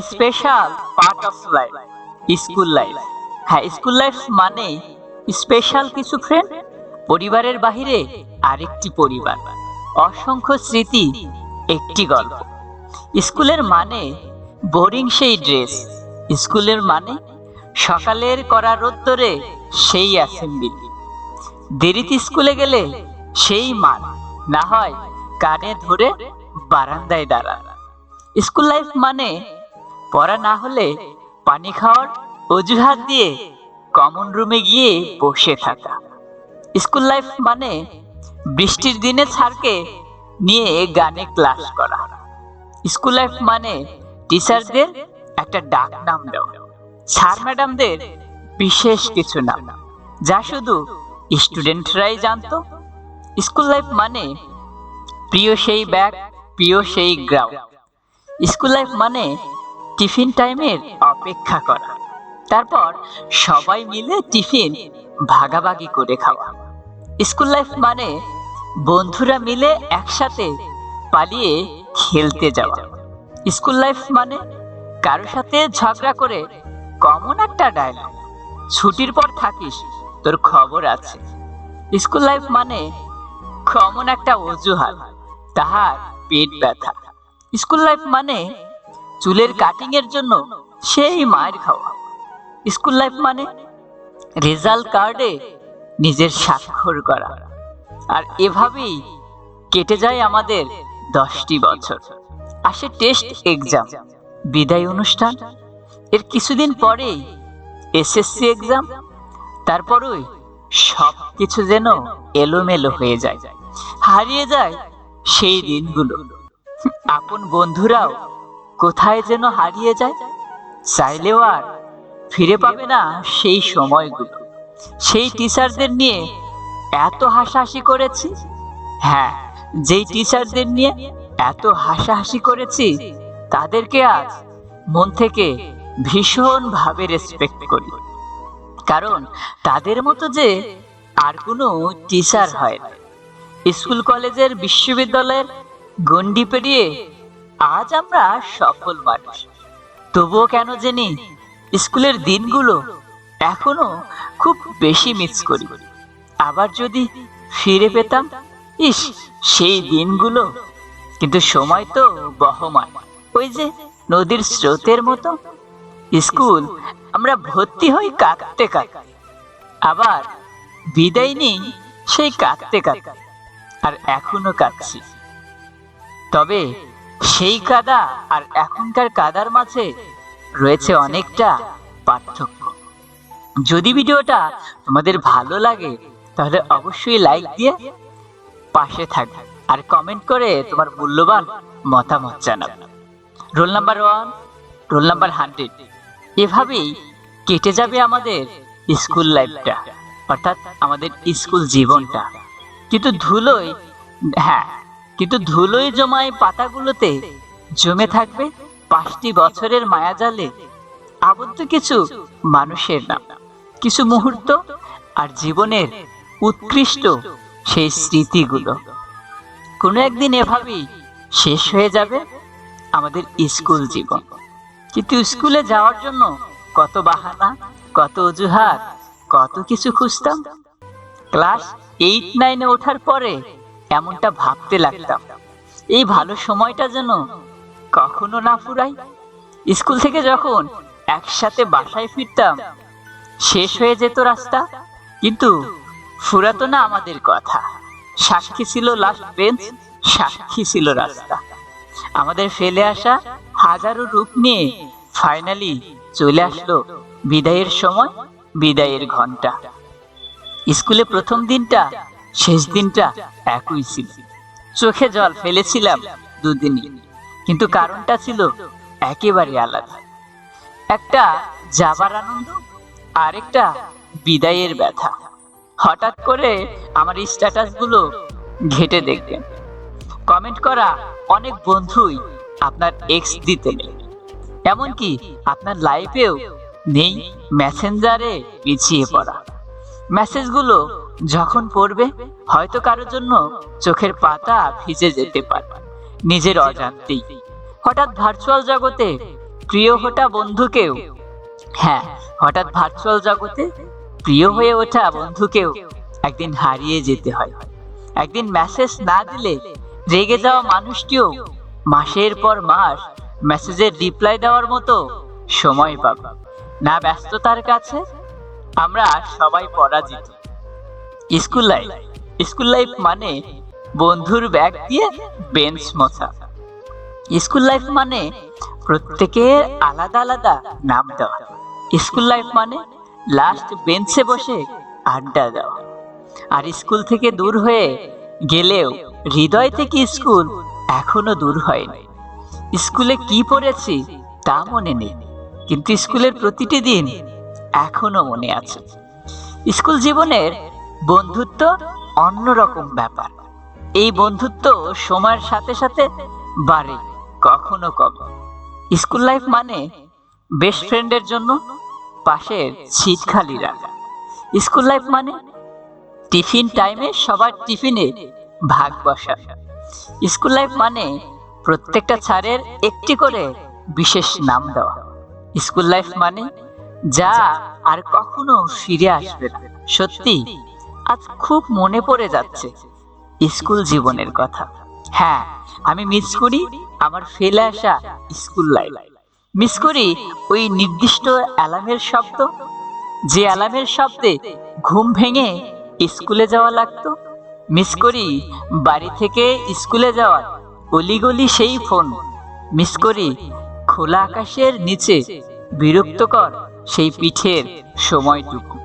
special part of life school life হ্যাঁ school life মানে special কিছু ফ্রেন্ড পরিবারের বাহিরে আরেকটি পরিবার। অসংখ্য স্মৃতি, একটি গল্প। স্কুলের মানে বোরিং সেই ড্রেস স্কুলের মানে সকালের করা রোদ্দরে সেই অ্যাসেম্বলি দেরিতে স্কুলে গেলে সেই মান। না হয় কানে ধরে বারান্দায় দাঁড়া। স্কুল লাইফ মানে পড়া না হলে পানি খাওয়ার অজুহাত দিয়ে কমন রুমে গিয়ে বসে থাকা। স্কুল লাইফ মানে বৃষ্টির দিনে স্যারকে নিয়ে গানে ক্লাস করা। স্কুল লাইফ মানে টিচারদের একটা ডাক নাম দেওয়া। স্যার ম্যাডামদের বিশেষ কিছু নাম, যা শুধু স্টুডেন্টরাই জানতো। স্কুল লাইফ মানে প্রিয় সেই ব্যাগ, প্রিয় সেই গ্রাউন্ড। স্কুল লাইফ মানে টিফিন টাইমের অপেক্ষা করা। তারপর সবাই মিলে টিফিন ভাগাভাগি করে খাওয়া। স্কুল লাইফ মানে বন্ধুরা মিলে একসাথে পালিয়ে খেলতে যাওয়া। স্কুল লাইফ মানে কারোর সাথে ঝগড়া করে কমন একটা ডায়লগ ছুটির পর থাকিস, তোর খবর আছে। স্কুল লাইফ মানে কমন একটা অজুহাত, তাহার পেট ব্যথা। স্কুল লাইফ মানে চুলের কাটিং এর জন্য সেই মায়ের খাওয়া। স্কুল লাইফ মানে রেজাল্ট কার্ডে নিজের স্বাক্ষর করা। আর এভাবেই কেটে যায় আমাদের দশটি বছর। আসে টেস্ট এক্সাম, বিদায় অনুষ্ঠান। এর কিছুদিন পরেই এসএসসি এক্সাম। তারপরই সব কিছু যেন এলোমেলো হয়ে যায়। হারিয়ে যায় সেই দিনগুলো। আপন বন্ধুরাও কোথায় যেন হারিয়ে যায়, চাইলেও আর ফিরে পাবে না সেই সময়গুলো। সেই টিচারদের নিয়ে এত হাসাহাসি করেছি? হ্যাঁ যেই টিচারদের নিয়ে এত হাসাহাসি করেছি, তাদেরকে আজ মন থেকে ভীষণ ভাবে রেসপেক্ট করি। কারণ তাদের মতো যে আর কোনো টিচার হয় না। স্কুল, কলেজের, বিশ্ববিদ্যালয়ের গণ্ডি পেরিয়ে আজ আমরা সফল মানুষ। তবুও কেন জানি স্কুলের দিনগুলো এখনও খুব বেশি মিস করি। আবার যদি ফিরে পেতাম, ইস, সেই দিনগুলো। কিন্তু সময় তো বহমান। ওই যে নদীর স্রোতের মতো স্কুল, আমরা ভর্তি হই কাঁদতে কাঁদতে। আবার বিদায় নেই সেই কাঁদতে কাঁদতে। আর এখনও কাঁদছি। তবে সেই কাদা আর এখনকার কাদার মাঝে রয়েছে অনেকটা পার্থক্য। যদি ভিডিওটা তোমাদের ভালো লাগে, তাহলে অবশ্যই লাইক দিয়ে পাশে থাকবে আর কমেন্ট করে তোমার মূল্যবান মতামত জানাবে roll number one roll number hundred এভাবেই কেটে যাবে আমাদের স্কুল লাইফটা অর্থাৎ আমাদের স্কুল জীবনটা। কিন্তু ধুলোয় হ্যাঁ কিন্তু ধুলোয় জমায় পাতাগুলোতে জমে থাকবে পাঁচটি বছরের মায়াজালে আবদ্ধ কিছু মানুষের নাম। কিছু মুহূর্ত আর জীবনের উৎকৃষ্ট সেই স্মৃতিগুলো। কোনো একদিন এভাবেই শেষ হয়ে যাবে আমাদের স্কুল জীবন। কিন্তু স্কুলে যাওয়ার জন্য কত বাহানা, কত অজুহাত, কত কিছু খুঁজতাম। ক্লাস এইট, নাইনে ওঠার পরে এমনটা ভাবতে লাগতাম। এই ভালো সময়টা যেন কখনো না ফুরাই। স্কুল থেকে যখন একসাথে বাসায় ফিরতাম, শেষ হয়ে যেত রাস্তা। কিন্তু ফুরাতো না আমাদের কথা। সাক্ষী ছিল লাস্ট বেঞ্চ সাক্ষী ছিল রাস্তা। আমাদের ফেলে আসা হাজারো রূপ নিয়ে ফাইনালি চলে আসলো বিদায়ের সময়, বিদায়ের ঘণ্টা। স্কুলে প্রথম দিনটা শেষ দিনটা একই ছিল। চোখে জল ফেলেছিলাম দুদিনই, কিন্তু কারণটা ছিল একেবারে আলাদা। একটা যাবার আনন্দ, আরেকটা বিদায়ের ব্যথা। হঠাৎ করে আমার স্ট্যাটাসগুলো ঘেটে দেখবেন কমেন্ট করা অনেক বন্ধুই আপনার এক্স দিতে নেই এমনকি আপনার লাইফেও নেই মেসেঞ্জারে পিছিয়ে পড়া। মেসেজগুলো যখন পড়বে, হয়তো কারোর জন্য চোখের পাতা ভিজে যেতে পারে, নিজের অজান্তেই। হঠাৎ ভার্চুয়াল জগতে প্রিয় হটা বন্ধুকেও হ্যাঁ হঠাৎ ভার্চুয়াল জগতে প্রিয় হয়ে ওঠা বন্ধুকেও একদিন হারিয়ে যেতে হয়। একদিন মেসেজ না দিলে রেগে যাওয়া মানুষটিও মাসের পর মাস মেসেজের রিপ্লাই দেওয়ার মতো সময় পাবে। না ব্যস্ততার কাছে আমরা সবাই পরাজিত। স্কুল লাইফ স্কুল লাইফ মানে বন্ধুর ব্যাগ দিয়ে বেঞ্চ মোছা। স্কুল লাইফ মানে প্রত্যেকের আলাদা আলাদা নাম দেওয়া। স্কুল লাইফ মানে লাস্ট বেঞ্চে বসে আড্ডা দেওয়া। আর স্কুল থেকে দূর হয়ে গেলেও হৃদয় থেকে স্কুল এখনও দূর হয়নি। স্কুলে কি পড়েছি তা মনে নেই। কিন্তু স্কুলের প্রতিটি দিন এখনও মনে আছে। স্কুল জীবনের বন্ধুত্ব অন্যরকম ব্যাপার। এই বন্ধুত্ব সময়ের সাথে সাথে বাড়ে, কখনো কবে স্কুল লাইফ মানে বেস্ট ফ্রেন্ডের জন্য পাশের সিট খালি রাখা। স্কুল লাইফ মানে টিফিন টাইমে সবার টিফিনে ভাগ বসা। স্কুল লাইফ মানে প্রত্যেকটা ছাড়ের একটি করে বিশেষ নাম দেওয়া। স্কুল লাইফ মানে যা আর কখনো ফিরে আসবে না। সত্যি, আজ খুব মনে পড়ে যাচ্ছে স্কুল জীবনের কথা। হ্যাঁ আমি মিস করি আমার ফেলে আসা স্কুল লাইফ মিস করি ওই নির্দিষ্ট অ্যালার্মের শব্দ। যে অ্যালার্মের শব্দে ঘুম ভেঙে স্কুলে যাওয়া লাগতো। মিস করি বাড়ি থেকে স্কুলে যাওয়ার অলিগলি সেই ফোন মিস করি খোলা আকাশের নিচে বিরক্তকর সেই পিঠের সময়টুকু।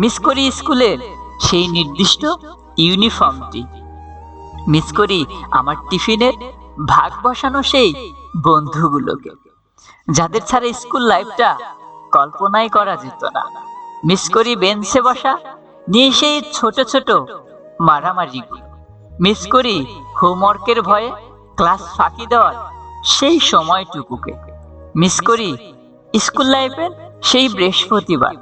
মিস করি স্কুলের সেই নির্দিষ্ট ইউনিফর্মটি মিস করি আমার টিফিনের ভাগ বসানো সেই বন্ধুগুলোকে, যাদের ছাড়া স্কুল লাইফটা কল্পনাই করা যেত না। মিস করি বেঞ্চে বসা নিয়ে সেই ছোট ছোট মারামারি মিস করি হোমওয়ার্কের ভয়ে ক্লাস ফাঁকি দেওয়ার সেই সময়টুকুকে। মিস করি স্কুল লাইফের সেই বৃহস্পতিবার।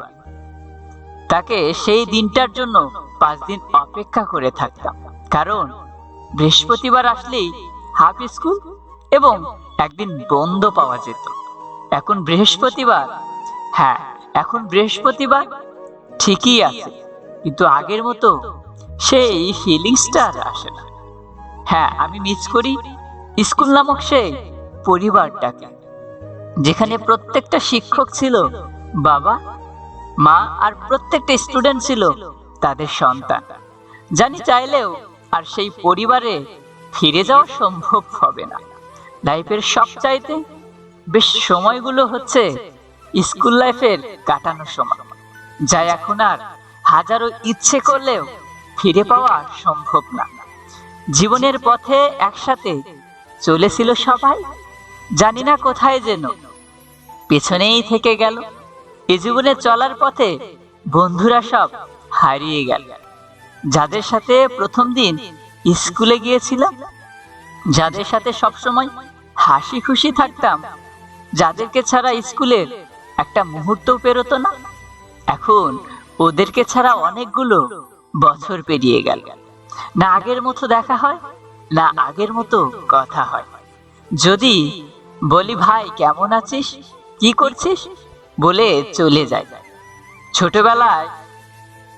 তাকে সেই দিনটার জন্য পাঁচ দিন অপেক্ষা করে থাকতাম। কারণ বৃহস্পতিবার আসলেই হাফ স্কুল এবং একদিন বন্ধ পাওয়া যেত। এখন বৃহস্পতিবার হ্যাঁ এখন বৃহস্পতিবার ঠিকই আছে, কিন্তু আগের মতো সেই ফিলিংসটা আর আসে না। হ্যাঁ আমি মিস করি স্কুল নামক সেই পরিবারটাকে। যেখানে প্রত্যেকটা শিক্ষক ছিল, বাবা, মা আর প্রত্যেকটা স্টুডেন্ট ছিল তাদের সন্তান। জানি চাইলেও আর সেই পরিবারে ফিরে যাওয়া সম্ভব হবে না। লাইফের সবচাইতে বেশ সময়গুলো হচ্ছে স্কুল লাইফের কাটানো সময়, যা এখন আর হাজারো ইচ্ছে করলেও ফিরে পাওয়া সম্ভব না। জীবনের পথে একসাথে চলেছিল সবাই। জানি না কোথায় যেন। পেছনেই থেকে গেল। এ জীবনে চলার পথে বন্ধুরা সব হারিয়ে গেল। যাদের সাথে প্রথম দিন স্কুলে গিয়েছিলাম, যাদের সাথে সবসময় হাসি খুশি থাকতাম, যাদেরকে ছাড়া স্কুলের একটা মুহূর্তও পেরোতো না, এখন ওদেরকে ছাড়া অনেকগুলো বছর পেরিয়ে গেল। না আগের মতো দেখা হয়, না আগের মতো কথা হয়। যদি বলি, ভাই, কেমন আছিস? কি করছিস? বলে চলে যায়। ছোটবেলায়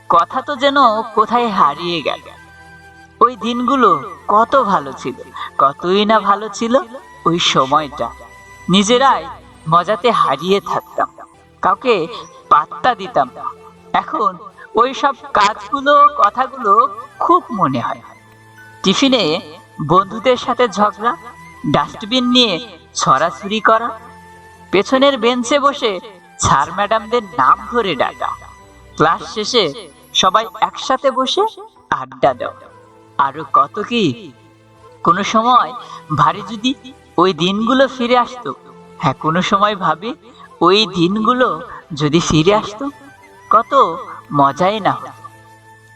কথা তো যেন কোথায় হারিয়ে গেল। ওই দিনগুলো কত ভালো ছিল, কতই না ভালো ছিল ওই সময়টা। নিজেরাই মজাতে হারিয়ে থাকতাম, কাউকে পাত্তা দিতাম না। এখন ওই সব কাজগুলো, কথাগুলো খুব মনে হয়। টিফিনে বন্ধুদের সাথে ঝগড়া, ডাস্টবিন নিয়ে ছড়াছড়ি করা। পেছনের বেঞ্চে বসে স্যার ম্যাডামদের নাম ধরে ডাকা। ক্লাস শেষে সবাই একসাথে বসে আড্ডা দেওয়া আরও কত কি? কোনো সময় ভারী যদি ওই দিনগুলো ফিরে আসতো। হ্যাঁ কোনো সময় ভাবি ওই দিনগুলো যদি ফিরে আসতো, কত মজাই না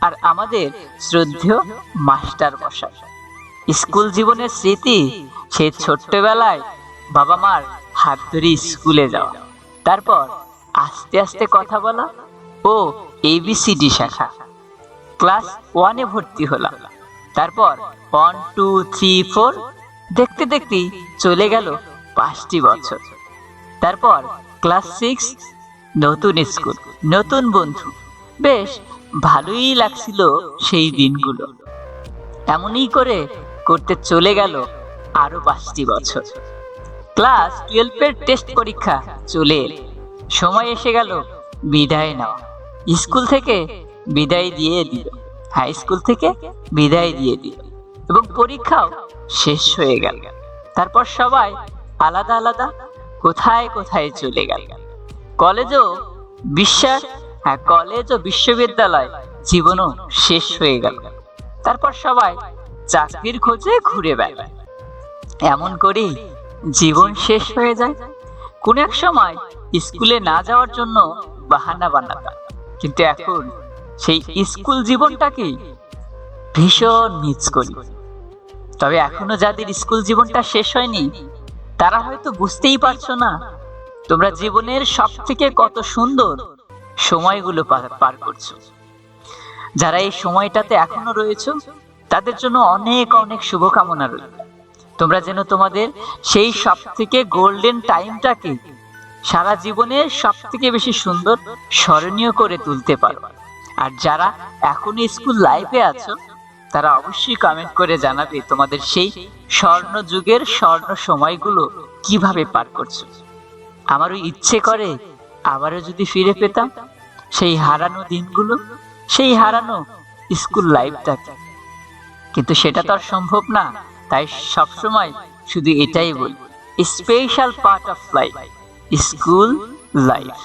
আর আমাদের শ্রদ্ধেয় মাস্টার মশাই স্কুল জীবনের স্মৃতি সেই ছোট্টবেলায় বাবা মার হাত ধরে স্কুলে যাওয়া তারপর আস্তে আস্তে কথা বলা, ও এবিসিডি শাখা। ক্লাস ওয়ানে ভর্তি হলাম। তারপর ওয়ান টু থ্রি ফোর দেখতে দেখতে চলে গেল পাঁচটি বছর। তারপর ক্লাস সিক্স নতুন স্কুল, নতুন বন্ধু। বেশ, ভালোই লাগছিল সেই দিনগুলো। এমনই করে করতে চলে গেল আরও পাঁচটি বছর। ক্লাস টুয়েলভের টেস্ট পরীক্ষা চলে এল। সময় এসে গেল বিদায় নেওয়া। স্কুল থেকে বিদায় দিয়ে দিল। হাই স্কুল থেকে বিদায় দিয়ে দিল। এবং পরীক্ষাও শেষ হয়ে গেল। তারপর সবাই আলাদা আলাদা কোথায় কোথায় চলে গেল। কলেজও বিশ্বাস হ্যাঁ কলেজ ও বিশ্ববিদ্যালয় জীবনও শেষ হয়ে গেল। তারপর সবাই চাকরির খোঁজে ঘুরে বেড়ায়। এমন করেই জীবন শেষ হয়ে যায়। কোন এক সময় স্কুলে না যাওয়ার জন্য বাহানা বানাতাম। কিন্তু এখন সেই স্কুল জীবনটাকেই ভীষণ মিস করি। তবে এখনও যাদের স্কুল জীবনটা শেষ হয়নি, তারা হয়তো বুঝতেই পারছ না তোমরা জীবনের সব থেকে কত সুন্দর সময়গুলো পার- করছ। যারা এই সময়টাতে এখনও রয়েছো, তাদের জন্য অনেক অনেক শুভকামনা রইল। তোমরা যেন তোমাদের সেই সব থেকে গোল্ডেন টাইমটাকে সারা জীবনের সব থেকে বেশি সুন্দর, স্মরণীয় করে তুলতে পারো। আর যারা এখন স্কুল লাইফে আছো, তারা অবশ্যই কমেন্ট করে জানাবে তোমাদের সেই স্বর্ণ যুগের স্বর্ণ সময়গুলো কীভাবে পার করছ। আমারও ইচ্ছে করে আবারও যদি ফিরে পেতাম সেই হারানো দিনগুলো, সেই হারানো স্কুল লাইফটাকে কিন্তু সেটা তো আর সম্ভব না। তাই সবসময় শুধু এটাই বলি special part of life school life